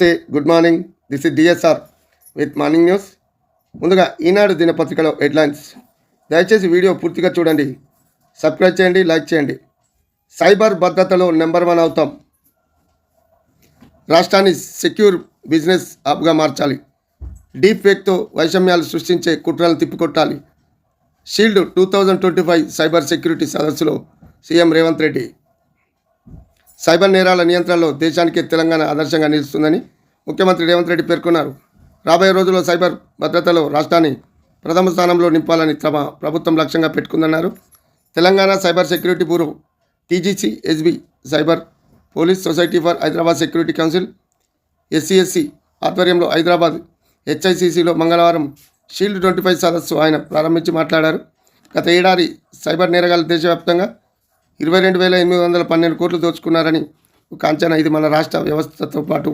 నమస్తే good morning this is DSR with morning news ముందుగా ఈనాడు దినపత్రికలో హెడ్లైన్స్ దయచేసి వీడియో పూర్తిగా చూడండి. సబ్స్క్రైబ్ చేయండి లైక్ చేయండి. సైబర్ భద్రతలో నెంబర్ వన్ అవుతాం. రాష్ట్రాన్ని సెక్యూర్ బిజినెస్ హబ్గా మార్చాలి. డీప్ ఫేక్తో వైషమ్యాలు సృష్టించే కుట్రలను తిప్పికొట్టాలి. Shield two thousand twenty five cyber security సదస్సులో సీఎం రేవంత్ రెడ్డి. సైబర్ నేరాల నియంత్రణలో దేశానికి తెలంగాణ ఆదర్శంగా నిలుస్తుందని ముఖ్యమంత్రి రేవంత్ రెడ్డి పేర్కొన్నారు. రాబోయే రోజుల్లో సైబర్ భద్రతలో రాష్ట్రాన్ని ప్రథమ స్థానంలో నింపాలని తమ ప్రభుత్వం లక్ష్యంగా పెట్టుకుందన్నారు. Telangana cyber security bureau TGC SB cyber police society for Hyderabad security council SCSC ఆధ్వర్యంలో హైదరాబాద్ హెచ్ఐసిసిలో మంగళవారం షీల్డ్ ట్వంటీ ఫైవ్ సదస్సు ఆయన ప్రారంభించి మాట్లాడారు. గత ఏడాది సైబర్ నేరగాలు దేశవ్యాప్తంగా ఇరవై రెండు వేల ఎనిమిది వందల పన్నెండు కోట్లు దోచుకున్నారని ఒక అంచనా. ఇది మన రాష్ట్ర వ్యవస్థతో పాటు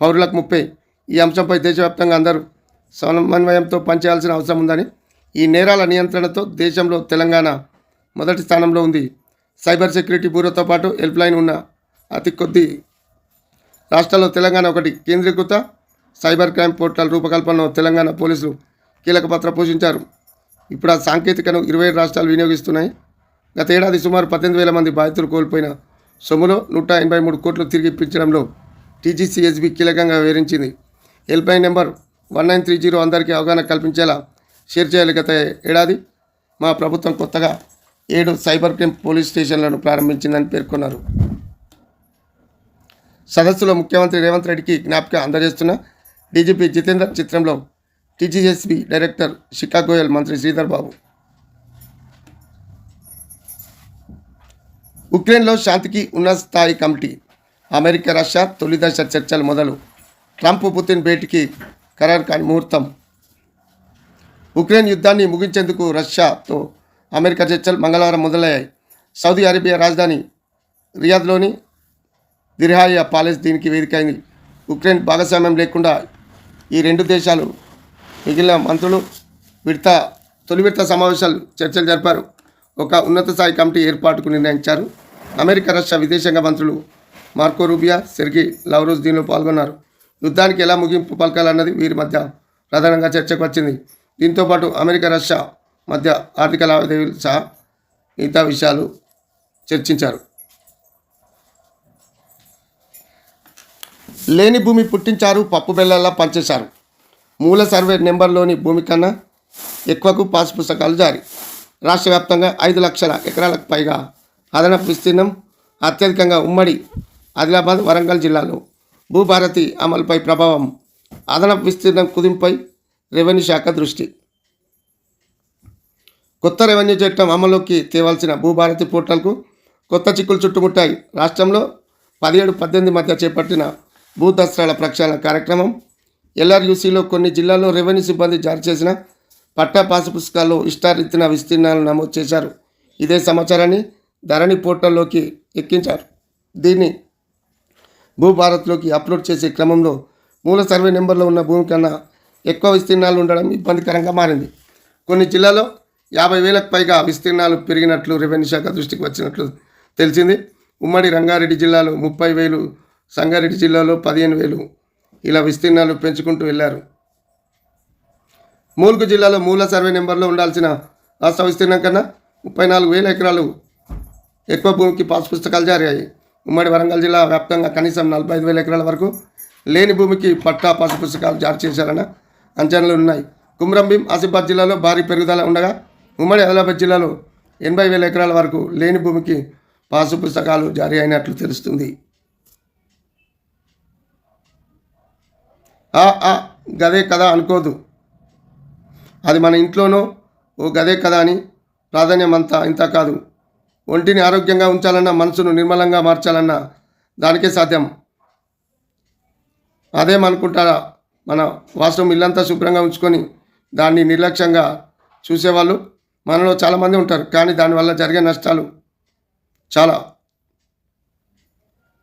పౌరులకు ముప్పై. ఈ అంశంపై దేశవ్యాప్తంగా అందరూ సమన్వయంతో పనిచేయాల్సిన అవసరం ఉందని ఈ నేరాల నియంత్రణతో దేశంలో తెలంగాణ మొదటి స్థానంలో ఉంది. సైబర్ సెక్యూరిటీ బ్యూరోతో పాటు హెల్ప్లైన్ ఉన్న అతి కొద్ది రాష్ట్రాల్లో తెలంగాణ ఒకటి కేంద్రీకృత. సైబర్ క్రైమ్ పోర్టల్ రూపకల్పనలో తెలంగాణ పోలీసులు కీలక పాత్ర పోషించారు. ఇప్పుడు ఆ సాంకేతికను ఇరవై రాష్ట్రాలు వినియోగిస్తున్నాయి. గత ఏడాది సుమారు పద్దెనిమిది వేల మంది బాధితులు కోల్పోయిన సొమ్ములో నూట ఎనభై మూడు కోట్లు తిరిగి ఇప్పించడంలో టీజీసీఎస్బీ కీలకంగా వివరించింది helpline number one nine three zero అందరికీ అవగాహన కల్పించేలా షేర్ చేయాలి గత ఏడాది. మా ప్రభుత్వం కొత్తగా ఏడు సైబర్ క్రైమ్ పోలీస్ స్టేషన్లను ప్రారంభించిందని పేర్కొన్నారు. సదస్సులో ముఖ్యమంత్రి రేవంత్ రెడ్డికి జ్ఞాపిక అందజేస్తున్న డీజీపీ జితేందర్ చిత్రంలో టీజీఎస్బీ డైరెక్టర్ శిఖా గోయల్ మంత్రి శ్రీధర్ బాబు ఉక్రెయిన్లో శాంతికి ఉన్నత స్థాయి కమిటీ అమెరికా రష్యా తొలి దశ చర్చలు మొదలు. ట్రంప్ పుతిన్ భేటీకి ఖరారు కాని ముహూర్తం. ఉక్రెయిన్ యుద్ధాన్ని ముగించేందుకు రష్యాతో అమెరికా చర్చలు మంగళవారం మొదలయ్యాయి. సౌదీ అరేబియా రాజధాని రియాద్లోని దిర్హాయ ప్యాలెస్ దీనికి వేదికైంది. ఉక్రెయిన్ భాగస్వామ్యం లేకుండా ఈ రెండు దేశాలు మిగిలిన మంత్రులు విడత తొలి విడత సమావేశాలు చర్చలు జరిపారు. ఒక ఉన్నత స్థాయి కమిటీ ఏర్పాటుకు నిర్ణయించారు. అమెరికా రష్యా విదేశాంగ మంత్రులు మార్కో రూబియా సెర్గి లవ్రోజ్ దీనిలో పాల్గొన్నారు. యుద్ధానికి ఎలా ముగింపు పలకాలన్నది వీరి మధ్య ప్రధానంగా చర్చకు వచ్చింది. దీంతోపాటు అమెరికా రష్యా మధ్య ఆర్థిక లావాదేవీలు సహా మిగతా విషయాలు చర్చించారు. లేని భూమి పుట్టించారు పప్పు బెల్లల్లా పంచేశారు. మూల సర్వే నెంబర్లోని భూమి కన్నా ఎక్కువకు పాస్ పుస్తకాలు జారీ. రాష్ట్ర వ్యాప్తంగా ఐదు లక్షల ఎకరాలకు పైగా అదనపు విస్తీర్ణం అత్యధికంగా ఉమ్మడి ఆదిలాబాద్ వరంగల్ జిల్లాలో భూభారతి అమలుపై ప్రభావం అదనపు విస్తీర్ణం కుదింపై రెవెన్యూ శాఖ దృష్టి. కొత్త రెవెన్యూ చట్టం అమలులోకి తేవాల్సిన భూభారతి పోర్టల్కు కొత్త చిక్కులు చుట్టుముట్టాయి. రాష్ట్రంలో పదిహేడు పద్దెనిమిది మధ్య చేపట్టిన భూ దసరాల ప్రక్షాళన కార్యక్రమం ఎల్ఆర్యూసీలో కొన్ని జిల్లాల్లో రెవెన్యూ సిబ్బంది జారీ చేసిన పట్టా పాసు పుస్తకాల్లో ఇష్టారీతిన విస్తీర్ణాలు నమోదు చేశారు. ఇదే సమాచారాన్ని ధరణి పోర్టల్లోకి ఎక్కించారు. దీన్ని భూభారత్లోకి అప్లోడ్ చేసే క్రమంలో మూల సర్వే నెంబర్లో ఉన్న భూమి కన్నా ఎక్కువ విస్తీర్ణాలు ఉండడం ఇబ్బందికరంగా మారింది. కొన్ని జిల్లాలో యాభై వేలకు పైగా విస్తీర్ణాలు పెరిగినట్లు రెవెన్యూ శాఖ దృష్టికి వచ్చినట్లు తెలిసింది. ఉమ్మడి రంగారెడ్డి జిల్లాలో ముప్పై వేలు సంగారెడ్డి జిల్లాలో పదిహేను వేలు ఇలా విస్తీర్ణాలు పెంచుకుంటూ వెళ్ళారు. మూలుగు జిల్లాలో మూల సర్వే నెంబర్లో ఉండాల్సిన రాష్ట్ర విస్తీర్ణం కన్నా ముప్పై నాలుగు వేల ఎకరాలు ఎక్కువ భూమికి పాస్ పుస్తకాలు జారీ అయ్యాయి. ఉమ్మడి వరంగల్ జిల్లా వ్యాప్తంగా కనీసం నలభై ఐదు వేల ఎకరాల వరకు లేని భూమికి పట్టా పాసు పుస్తకాలు జారీ చేశారన్న అంచనాలు ఉన్నాయి. కుమ్రంభీం ఆసిఫాబాద్ జిల్లాలో భారీ పెరుగుదల ఉండగా ఉమ్మడి ఆదిలాబాద్ జిల్లాలో ఎనభై వేల ఎకరాల వరకు లేని భూమికి పాసు పుస్తకాలు జారీ అయినట్లు తెలుస్తుంది. ఆ ఆ గదే కదా అనుకోదు. అది మన ఇంట్లోనో ఓ గదే కదా అని ప్రాధాన్యం అంతా ఇంత కాదు. ఒంటిని ఆరోగ్యంగా ఉంచాలన్నా మనసును నిర్మలంగా మార్చాలన్నా దానికే సాధ్యం. అదేమనుకుంటారా మన వాస్తవం ఇల్లంతా శుభ్రంగా ఉంచుకొని దాన్ని నిర్లక్ష్యంగా చూసేవాళ్ళు మనలో చాలామంది ఉంటారు. కానీ దానివల్ల జరిగే నష్టాలు చాలా.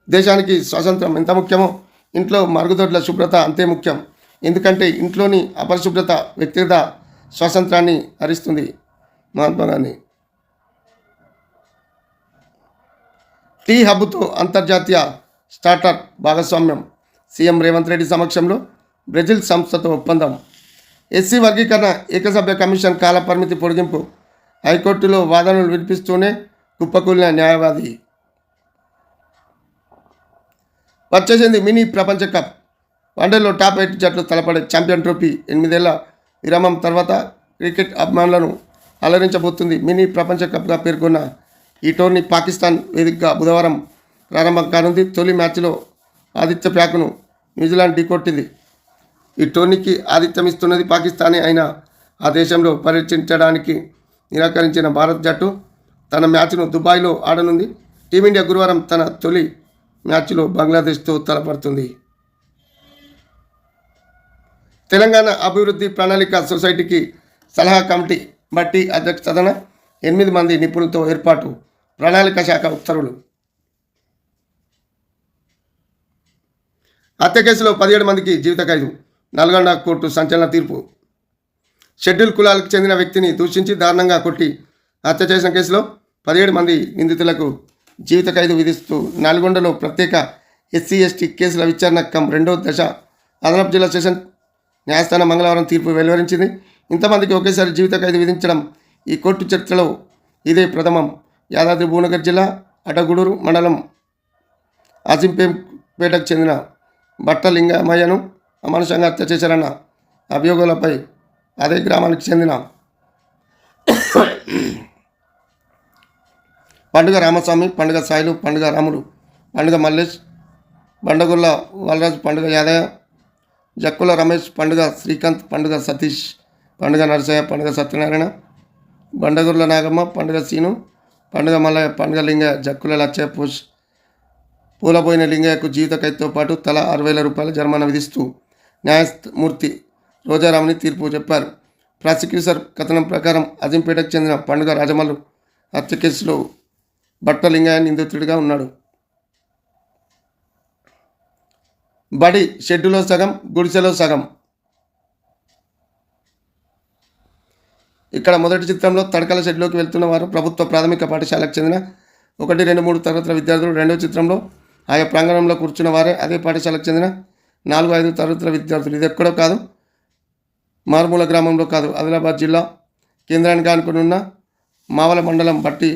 దేశానికి స్వాతంత్రం ఎంత ముఖ్యమో? ఇంట్లో మరుగుదొడ్ల శుభ్రత అంతే ముఖ్యం. ఎందుకంటే ఇంట్లోని అపరిశుభ్రత వ్యక్తిగత స్వాతంత్రాన్ని హరిస్తుంది. మహాత్మా గాంధీ. టీ హబ్తో అంతర్జాతీయ స్టార్టప్ భాగస్వామ్యం సీఎం రేవంత్ రెడ్డి సమక్షంలో బ్రెజిల్ సంస్థతో ఒప్పందం. ఎస్సీ వర్గీకరణ ఏకసభ్య కమిషన్ కాలపరిమితి పొడిగింపు హైకోర్టులో వాదనలు వినిపిస్తూనే కుప్పకూలిన న్యాయవాది. వచ్చేసింది మినీ ప్రపంచ కప్. వన్డేలో టాప్ ఎయిట్ జట్లు తలపడే ఛాంపియన్ ట్రోఫీ ఎనిమిదేళ్ళ విరామం తర్వాత క్రికెట్ అభిమానులను అలరించబోతుంది మినీ ప్రపంచ కప్గా పేర్కొన్న ఈ టోర్నీ పాకిస్తాన్ వేదికగా బుధవారం ప్రారంభం కానుంది. తొలి మ్యాచ్లో ఆదిత్య ప్యాక్ను న్యూజిలాండ్ ఢీకొట్టింది. ఈ టోర్నీకి ఆతిథ్యం ఇస్తున్నది పాకిస్తానే అయినా ఆ దేశంలో పర్యటించడానికి నిరాకరించిన భారత్ జట్టు తన మ్యాచ్ను దుబాయ్లో ఆడనుంది. టీమిండియా గురువారం తన తొలి మ్యాచ్లో బంగ్లాదేశ్తో తలపడుతుంది. తెలంగాణ అభివృద్ధి ప్రణాళిక సొసైటీకి సలహా కమిటీ బట్టి అధ్యక్షతన ఎనిమిది మంది నిపుణులతో ఏర్పాటు ప్రణాళిక శాఖ ఉత్తర్వులు. హత్య కేసులో పదిహేడు మందికి జీవిత ఖైదు నల్గొండ కోర్టు సంచలన తీర్పు. షెడ్యూల్ కులాలకు చెందిన వ్యక్తిని దూషించి దారుణంగా కొట్టి హత్య చేసిన కేసులో పదిహేడు మంది నిందితులకు జీవిత ఖైదు విధిస్తూ నల్గొండలో ప్రత్యేక ఎస్సీ ఎస్టీ కేసుల విచారణ కం రెండో దశ అదనపు జిల్లా సెషన్ న్యాయస్థానం మంగళవారం తీర్పు వెలువరించింది. ఇంతమందికి ఒకేసారి జీవిత ఖైదు విధించడం ఈ కోర్టు చరిత్రలో ఇదే ప్రథమం. యాదాద్రి భువనగర్ జిల్లా అటగూడూరు మండలం ఆసింపేటకు చెందిన బట్టలింగమయ్యను అమానుషంగా హత్య చేశారన్న అభియోగాలపై అదే గ్రామానికి చెందిన పండుగ రామస్వామి పండుగ సాయిలు పండుగ రాముడు పండుగ మల్లేష్ బండగుల్ల వలరాజు పండుగ యాదయ్య జక్కుల రమేష్ పండుగ శ్రీకాంత్ పండుగ సతీష్ పండుగ నరసయ్య పండుగ సత్యనారాయణ బండగుర్ల నాగమ్మ పండుగ సీను పండుగ మల్లయ్య పండుగ లింగ జక్కుల లచ్చయ్య పుష్ పూలపోయిన లింగయ్యకు జీవిత ఖైదుతో పాటు తల ఆరు వేల రూపాయల జరిమానా విధిస్తూ న్యాయమూర్తి రోజారామని తీర్పు చెప్పారు. ప్రాసిక్యూసర్ కథనం ప్రకారం అజింపేటకు చెందిన పండుగ రాజమల్లు హత్య కేసులో బట్టలింగయ్య నిందితుడిగా ఉన్నాడు. బడి షెడ్డులో సగం గుడిసెలో సగం ఇక్కడ మొదటి చిత్రంలో తడకల షెడ్లోకి వెళ్తున్న వారు ప్రభుత్వ ప్రాథమిక పాఠశాలకు చెందిన ఒకటి రెండు మూడు తరగతుల విద్యార్థులు. రెండవ చిత్రంలో ఆయా ప్రాంగణంలో కూర్చున్న వారే అదే పాఠశాలకు చెందిన నాలుగు ఐదు తరగతుల విద్యార్థులు. ఇది ఎక్కడో కాదు మారుమూల గ్రామంలో కాదు ఆదిలాబాద్ జిల్లా కేంద్రానికి అనుకుని ఉన్న మావల మండలం బట్టి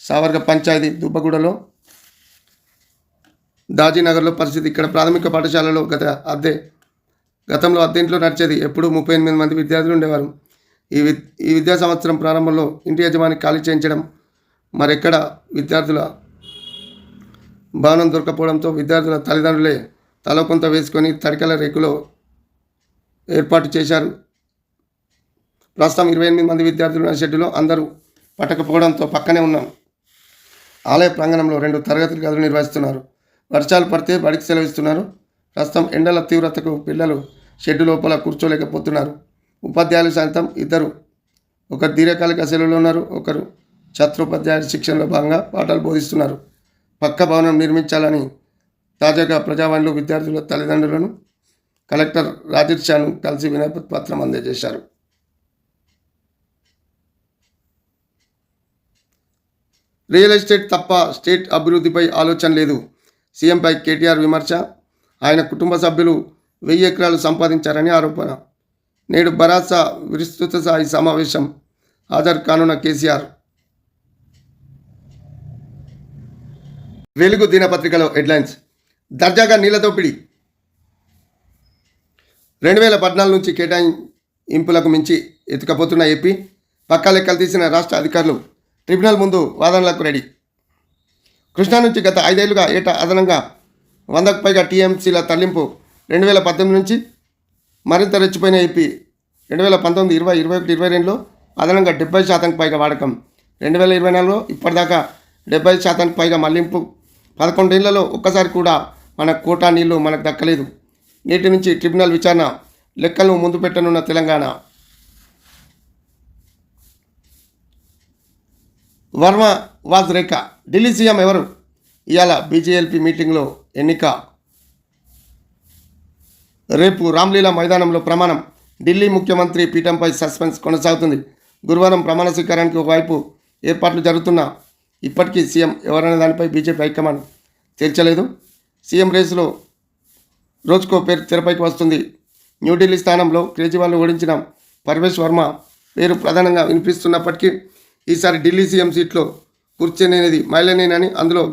సావర్గ పంచాయతీ దుబ్బగూడలో. దాజీనగర్లో పరిస్థితి ఇక్కడ ప్రాథమిక పాఠశాలలో గత అద్దె గతంలో అద్దెంట్లో నడిచేది ఎప్పుడూ ముప్పై ఎనిమిది మంది విద్యార్థులు ఉండేవారు. ఈ వి ఈ విద్యా సంవత్సరం ప్రారంభంలో ఇంటి యజమాని ఖాళీ చేయించడం మరెక్కడ విద్యార్థుల భవనం దొరకపోవడంతో విద్యార్థుల తల్లిదండ్రులే తల కొంత వేసుకొని తడికల రేకులో ఏర్పాటు చేశారు. ప్రస్తుతం ఇరవై ఎనిమిది మంది విద్యార్థులు ఉన్న షెడ్యూలో అందరూ పట్టకపోవడంతో పక్కనే ఉన్నాం. ఆలయ ప్రాంగణంలో రెండు తరగతుల గదులు నిర్వహిస్తున్నారు. వర్షాలు పడితే బడికి సెలవిస్తున్నారు. ప్రస్తుతం ఎండల తీవ్రతకు పిల్లలు షెడ్డు లోపల కూర్చోలేకపోతున్నారు. ఉపాధ్యాయులు సైతం ఇద్దరు. ఒకరు దీర్ఘకాలిక సెలవులో ఉన్నారు ఒకరు ఛత్రోపాధ్యాయుల శిక్షణలో భాగంగా పాఠాలు బోధిస్తున్నారు. పక్క భవనం నిర్మించాలని తాజాగా ప్రజావాణిలో విద్యార్థుల తల్లిదండ్రులను కలెక్టర్ రాజేష్ షాను కలిసి వినతి పత్రం అందజేశారు. రియల్ ఎస్టేట్ తప్ప స్టేట్ అభివృద్ధిపై ఆలోచన లేదు. సీఎంపై కేటీఆర్ విమర్శ. ఆయన కుటుంబ సభ్యులు వెయ్యి ఎకరాలు సంపాదించారని ఆరోపణ. నేడు బరాసా విస్తృత స్థాయి సమావేశం హాజరు కానున్న కేసీఆర్. వెలుగు దినపత్రికలో హెడ్లైన్స్. దర్జాగా నీళ్ళ దోపిడీ రెండు వేల పద్నాలుగు నుంచి కేటాయింపులకు మించి ఎత్తుకపోతున్న ఏపీ పక్కా లెక్కలు తీసిన రాష్ట్ర అధికారులు ట్రిబ్యునల్ ముందు వాదనలకు రెడీ. కృష్ణా నుంచి గత ఐదేళ్ళుగా ఏటా అదనంగా వందకు పైగా టీఎంసీల తరలింపు రెండు వేల పద్దెనిమిది నుంచి మరింత రెచ్చిపోయిన ఏపీ రెండు వేల పంతొమ్మిది ఇరవై ఇరవై ఒకటి ఇరవై రెండులో అదనంగా డెబ్బై శాతానికి పైగా వాడకం. రెండు వేల ఇరవై నాలుగులో ఇప్పటిదాకా డెబ్బై శాతానికి పైగా మళ్ళింపు. పదకొండేళ్ళలో ఒక్కసారి కూడా మన కోటా నీళ్ళు మనకు దక్కలేదు. నేటి నుంచి ట్రిబ్యునల్ విచారణ లెక్కలను ముందు పెట్టనున్న తెలంగాణ. వర్మ వాజ్రేఖ ఢిల్లీ సీఎం ఎవరు? ఇవాళ బీజేఎల్పీ మీటింగ్లో ఎన్నిక. రేపు రామ్లీలా మైదానంలో ప్రమాణం. ఢిల్లీ ముఖ్యమంత్రి పీఠంపై సస్పెన్స్ కొనసాగుతుంది. గురువారం ప్రమాణ స్వీకారానికి ఒకవైపు ఏర్పాట్లు జరుగుతున్నా ఇప్పటికీ సీఎం ఎవరనే దానిపై బీజేపీ హైకమాండ్ తేల్చలేదు. సీఎం రేసులో రోజుకో పేరు తెరపైకి వస్తుంది. న్యూఢిల్లీ స్థానంలో కేజ్రీవాల్ను ఓడించిన పరమేశ్ వర్మ పేరు ప్రధానంగా వినిపిస్తున్నప్పటికీ ఈసారి ఢిల్లీ సీఎం సీట్లో కూర్చొనేది మహిళనేనని అందులో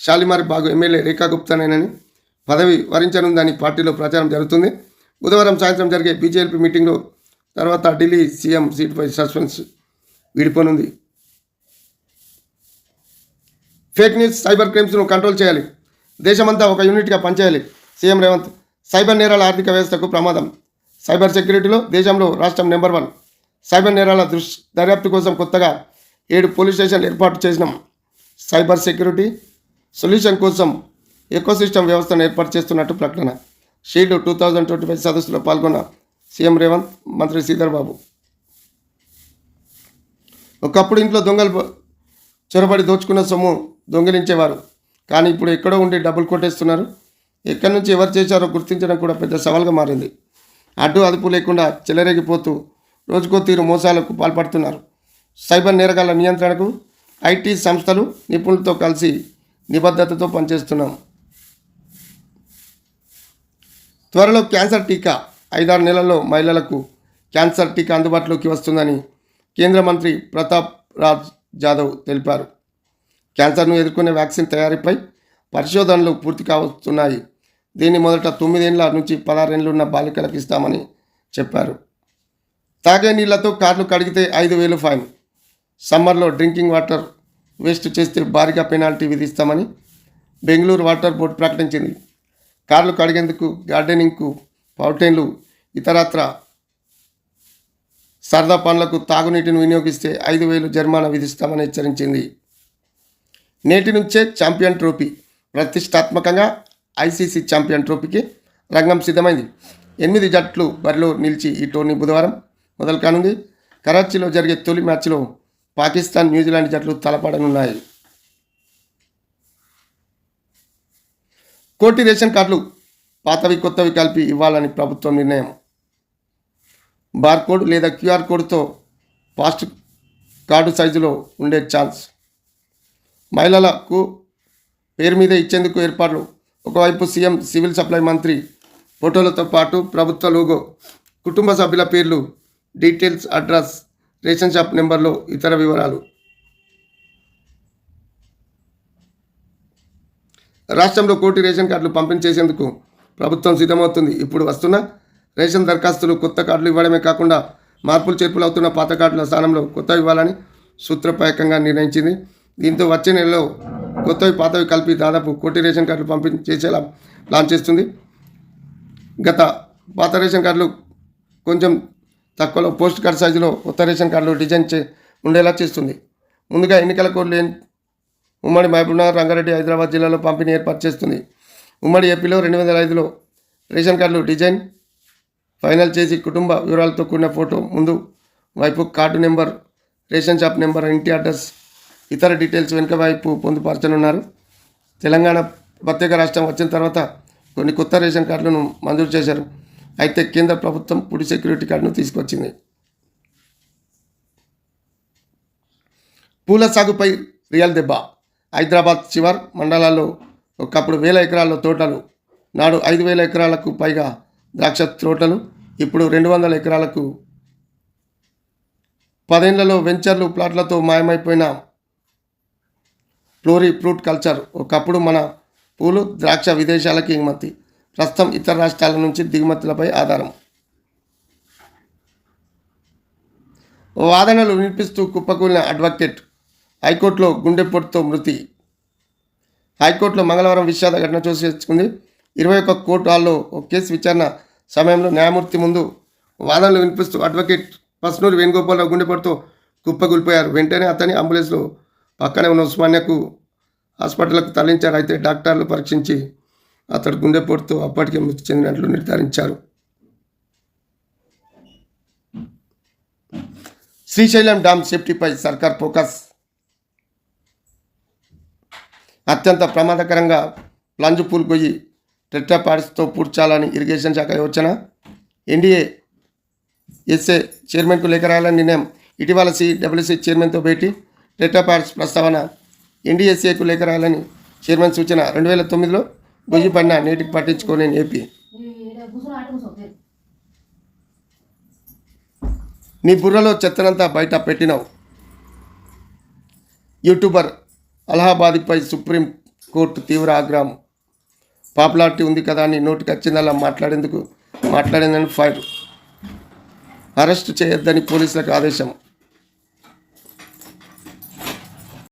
షాలిమార్ బాగు ఎమ్మెల్యే రేఖా గుప్తానేనని పదవి వరించనుందని పార్టీలో ప్రచారం జరుగుతుంది. బుధవారం సాయంత్రం జరిగే బీజేపీ మీటింగ్లో తర్వాత ఢిల్లీ సీఎం సీటుపై సస్పెన్స్ విడిపోనుంది. ఫేక్ న్యూస్ సైబర్ క్రైమ్స్ను కంట్రోల్ చేయాలి. దేశమంతా ఒక యూనిట్గా పనిచేయాలి. సీఎం రేవంత్ సైబర్ నేరాల ఆర్థిక వ్యవస్థకు ప్రమాదం. సైబర్ సెక్యూరిటీలో దేశంలో రాష్ట్రం నెంబర్ వన్. సైబర్ నేరాల దృష్ దర్యాప్తు కోసం కొత్తగా ఏడు పోలీస్ స్టేషన్లు ఏర్పాటు చేసినాం. సైబర్ సెక్యూరిటీ సొల్యూషన్ కోసం ఎకోసిస్టమ్ వ్యవస్థను ఏర్పాటు చేస్తున్నట్టు ప్రకటన. Shield two thousand twenty five సదస్సులో పాల్గొన్న సీఎం రేవంత్ మంత్రి శ్రీధర్ బాబు ఒకప్పుడు ఇంట్లో దొంగలు చొరబడి దోచుకున్న సొమ్ము దొంగిలించేవారు. కానీ ఇప్పుడు ఎక్కడో ఉండి డబ్బులు కొట్టేస్తున్నారు. ఎక్కడి నుంచి ఎవరు చేశారో గుర్తించడం కూడా పెద్ద సవాల్గా మారింది. అడ్డు అదుపు లేకుండా చెలరేగిపోతూ రోజుకో తీరు మోసాలకు పాల్పడుతున్నారు. సైబర్ నేరగాళ్ళ నియంత్రణకు ఐటీ సంస్థలు నిపుణులతో కలిసి నిబద్ధతతో పనిచేస్తున్నాం. త్వరలో క్యాన్సర్ టీకా ఐదారు నెలల్లో మహిళలకు క్యాన్సర్ టీకా అందుబాటులోకి వస్తుందని కేంద్ర మంత్రి ప్రతాప్ రాజ్ జాదవ్ తెలిపారు. క్యాన్సర్ను ఎదుర్కొనే వ్యాక్సిన్ తయారీపై పరిశోధనలు పూర్తి కావస్తున్నాయి. దీన్ని మొదట తొమ్మిదేళ్ళ నుంచి పదహారేళ్ళు ఉన్న బాలికలకు ఇస్తామని చెప్పారు. తాగే నీళ్ళతో కార్లు కడిగితే ఐదు వేలు ఫైన్. సమ్మర్లో డ్రింకింగ్ వాటర్ వేస్ట్ చేస్తే భారీగా పెనాల్టీ విధిస్తామని బెంగళూరు వాటర్ బోర్డు ప్రకటించింది. కార్లు కడిగేందుకు గార్డెనింగ్కు పౌటైన్లు ఇతరత్ర సరదా పనులకు తాగునీటిని వినియోగిస్తే ఐదు వేలు జరిమానా విధిస్తామని హెచ్చరించింది. నేటి నుంచే ఛాంపియన్ ట్రోఫీ ప్రతిష్టాత్మకంగా ఐసీసీ ఛాంపియన్ ట్రోఫీకి రంగం సిద్ధమైంది. ఎనిమిది జట్లు బరిలో నిలిచి ఈ టోర్నీ బుధవారం మొదలు కానుంది కరాచీలో జరిగే తొలి మ్యాచ్లో పాకిస్తాన్ న్యూజిలాండ్ జట్లు తలపడనున్నాయి. కోటి రేషన్ కార్డులు పాతవి కొత్తవి కలిపి ఇవ్వాలని ప్రభుత్వం నిర్ణయం. బార్కోడ్ లేదా క్యూఆర్ కోడ్తో పాస్ట్ కార్డు సైజులో ఉండే ఛాన్స్. మహిళలకు పేరు మీద ఇచ్చేందుకు ఏర్పాట్లు. ఒకవైపు సీఎం సివిల్ సప్లై మంత్రి ఫోటోలతో పాటు ప్రభుత్వ లోగో కుటుంబ సభ్యుల పేర్లు డీటెయిల్స్ అడ్రస్ రేషన్ షాప్ నెంబర్లో ఇతర వివరాలు. రాష్ట్రంలో కోటి రేషన్ కార్డులు పంపిణీ చేసేందుకు ప్రభుత్వం సిద్ధమవుతుంది. ఇప్పుడు వస్తున్న రేషన్ దరఖాస్తులు కొత్త కార్డులు ఇవ్వడమే కాకుండా మార్పులు చేర్పులు అవుతున్న పాత కార్డుల స్థానంలో కొత్తవి ఇవ్వాలని సూత్రప్రాయకంగా నిర్ణయించింది. దీంతో వచ్చే నెలలో కొత్తవి పాతవి కలిపి దాదాపు కోటి రేషన్ కార్డులు పంపిణీ చేసేలా ప్లాన్ చేస్తుంది. గత పాత రేషన్ కార్డులు కొంచెం తక్కువలో పోస్ట్ కార్డ్ సైజులో కొత్త రేషన్ కార్డులు డిజైన్ చే ఉండేలా చేస్తుంది. ముందుగా ఎన్నికల కోడ్ లేని ఉమ్మడి మహబూబ్నగర్ రంగారెడ్డి హైదరాబాద్ జిల్లాలో పంపిణీ ఏర్పాటు చేస్తుంది. ఉమ్మడి ఏపీలో రెండు వందల ఐదులో రేషన్ కార్డులు డిజైన్ ఫైనల్ చేసి కుటుంబ వివరాలతో కూడిన ఫోటో ముందు వైపు card number ration shop number ఇంటి అడ్రస్ ఇతర డీటెయిల్స్ వెనుక వైపు పొందుపరచనున్నారు. తెలంగాణ ప్రత్యేక రాష్ట్రం వచ్చిన తర్వాత కొన్ని కొత్త రేషన్ కార్డులను మంజూరు చేశారు. అయితే కేంద్ర ప్రభుత్వం పుడి సెక్యూరిటీ కార్డును తీసుకొచ్చింది. పూల సాగుపై రియల్ దెబ్బ హైదరాబాద్ శివార్ మండలాల్లో ఒకప్పుడు వేల ఎకరాల్లో తోటలు నాడు ఐదు వేల ఎకరాలకు పైగా ద్రాక్ష తోటలు ఇప్పుడు రెండు వందల ఎకరాలకు పదేళ్ళలో వెంచర్లు ప్లాట్లతో మాయమైపోయిన ఫ్లోరీ ఫ్రూట్ కల్చర్ ఒకప్పుడు మన పూలు ద్రాక్ష విదేశాలకు ఎగుమతి ప్రస్తుతం ఇతర రాష్ట్రాల నుంచి దిగుమతులపై ఆధారం. వాదనలు వినిపిస్తూ కుప్పకూలిన అడ్వకేట్ హైకోర్టులో గుండెపోటుతో మృతి. హైకోర్టులో మంగళవారం విషాద ఘటన చోటు తెచ్చుకుంది ఇరవై ఒక్క కోర్టు హాల్లో ఒక కేసు విచారణ సమయంలో న్యాయమూర్తి ముందు వాదనలు వినిపిస్తూ అడ్వకేట్ పస్నూరి వేణుగోపాలరావు గుండెపోటుతో కుప్పకూలిపోయారు. వెంటనే అతని అంబులెన్స్లో పక్కనే ఉన్న ఉస్మానియాకు హాస్పిటల్కు తరలించారు. అయితే డాక్టర్లు పరీక్షించి అతడు గుండెపోటుతో అప్పటికే మృతి చెందినట్లు నిర్ధారించారు. శ్రీశైలం డ్యామ్ సేఫ్టీపై సర్కార్ ఫోకస్. అత్యంత ప్రమాదకరంగా ప్లంజ్ పూల్ గొయ్యి టెట్రాపాడ్స్తో పూడ్చాలని ఇరిగేషన్ శాఖ యోచన. ఎన్డీఏ ఎస్ఏ చైర్మన్కు లేఖ రాయాలని నిర్ణయం ఇటీవల సిడబ్ల్యూసీ చైర్మన్తో భేటీ. టెట్రాపాడ్స్ ప్రస్తావన ఎన్డీఎస్ఏకు లేఖ రాయాలని చైర్మన్ సూచన రెండు వేల తొమ్మిదిలో గొయ్యి పడిన నేటికి పట్టించుకోలేని ఏపీ. నీ బుర్రలో చెత్తనంతా బయట పెట్టినావు. యూట్యూబర్ అలహాబాద్పై సుప్రీం కోర్టు తీవ్ర ఆగ్రహం. పాపులారిటీ ఉంది కదా అని నోటికి వచ్చిందలా మాట్లాడేందుకు మాట్లాడిందని ఫైర్. అరెస్ట్ చేయొద్దని పోలీసులకు ఆదేశం.